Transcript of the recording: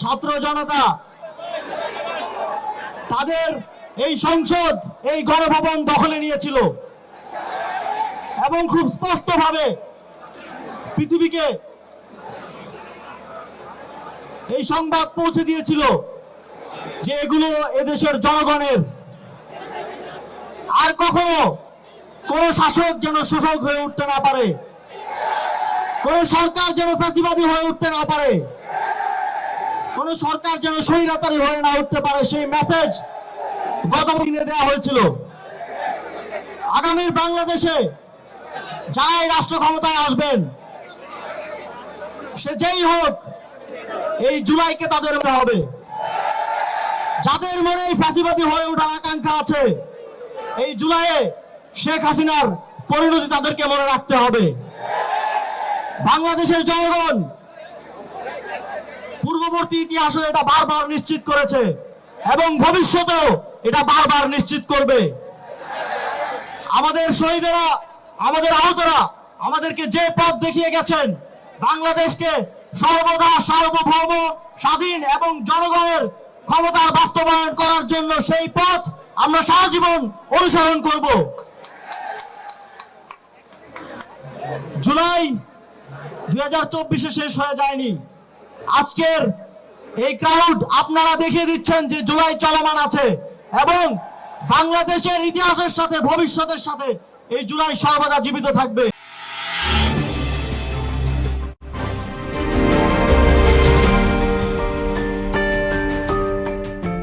ছাত্র জনতা, তাদের এই সংসদ, এই গণভবন দখলে নিয়েছিল। এবং খুব স্পষ্টভাবে পৃথিবীকে এই সংবাদ পৌঁছে দিয়েছিল যে এগুলো এদেশের জনগণের। আর কখনো কোন শাসক যেন শোষক হয়ে উঠতে না পারে, কোন সরকার যেন ফ্যাসিবাদী হয়ে উঠতে না পারে। কোন সরকার যেন স্বৈরাচারী হয়ে না উঠতে পারে, সেই মেসেজ গত দিনে দেওয়া হয়েছিল। আগামীর বাংলাদেশে যারাই রাষ্ট্র ক্ষমতায় আসবেন, সে যেই হোক, এই জুলাইকে তাদের মনে হবে। যাদের মনে এই ফ্যাসিবাদী হয়ে ওঠার আকাঙ্ক্ষা আছে, এই জুলাইয়ে শেখ হাসিনার পরিণতি তাদেরকে মনে রাখতে হবে। বাংলাদেশের জনগণ পূর্ববর্তী ইতিহাসে এটা বারবার নিশ্চিত করেছে এবং ভবিষ্যতেও এটা বারবার নিশ্চিত করবে। আমাদের শহীদেরা, আমাদের আহতরা আমাদেরকে যে পথ দেখিয়ে গেছেন, বাংলাদেশকে সর্বদা সার্বভৌম, স্বাধীন এবং জনগণের ক্ষমতার বাস্তবায়ন করার জন্য সেই পথ আমরা সারা জীবন অনুসরণ করব। জুলাই দুই শেষ হয়ে যায়নি। আজকের এই ক্রাউড আপনারা দেখিয়ে দিচ্ছেন যে জুলাই চলমান আছে এবং বাংলাদেশের ইতিহাসের সাথে, ভবিষ্যতের সাথে এই জুলাই সর্বদা জীবিত থাকবে।